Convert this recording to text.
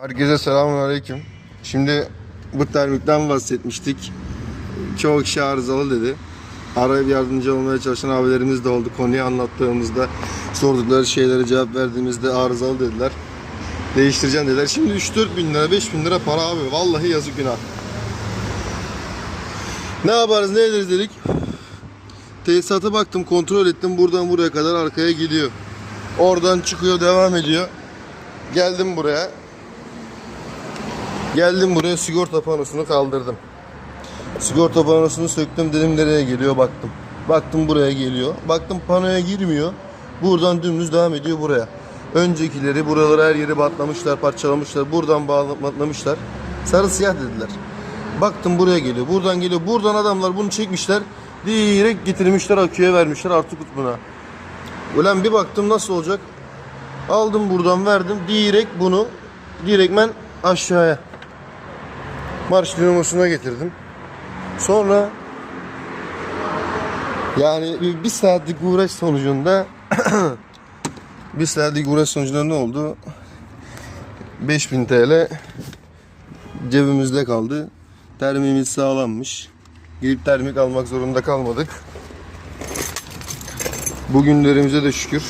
Herkese selamünaleyküm. Şimdi bu termikten bahsetmiştik. Çoğu kişi arızalı dedi. Arayıp yardımcı olmaya çalışan abilerimiz de oldu. Konuyu anlattığımızda, sordukları şeylere cevap verdiğimizde arızalı dediler. Değiştireceğim dediler. Şimdi 3-4 bin lira, 5 bin lira para abi. Vallahi yazık günah. Ne yaparız, ne ederiz dedik. Tesisata baktım, kontrol ettim. Buradan buraya kadar arkaya gidiyor. Oradan çıkıyor, devam ediyor. Geldim buraya. Geldim buraya sigorta panosunu kaldırdım. Sigorta panosunu söktüm dedim nereye geliyor baktım. Baktım buraya geliyor. Baktım panoya girmiyor. Buradan dümdüz devam ediyor buraya. Öncekileri buraları her yeri batlamışlar, parçalamışlar. Buradan bağlamışlar. Sarı siyah dediler. Baktım buraya geliyor. Buradan geliyor. Buradan adamlar bunu çekmişler. Direkt getirmişler aküye vermişler artı kutbuna. Ulan bir baktım nasıl olacak? Aldım buradan verdim. Direkt bunu direktmen aşağıya marş dinamosuna getirdim. Sonra yani bir, saatlik uğraş sonucunda bir saatlik uğraş sonucunda ne oldu? 5000 TL cebimizde kaldı. Termimiz sağlanmış. Gidip termik almak zorunda kalmadık. Bugünlerimize de şükür.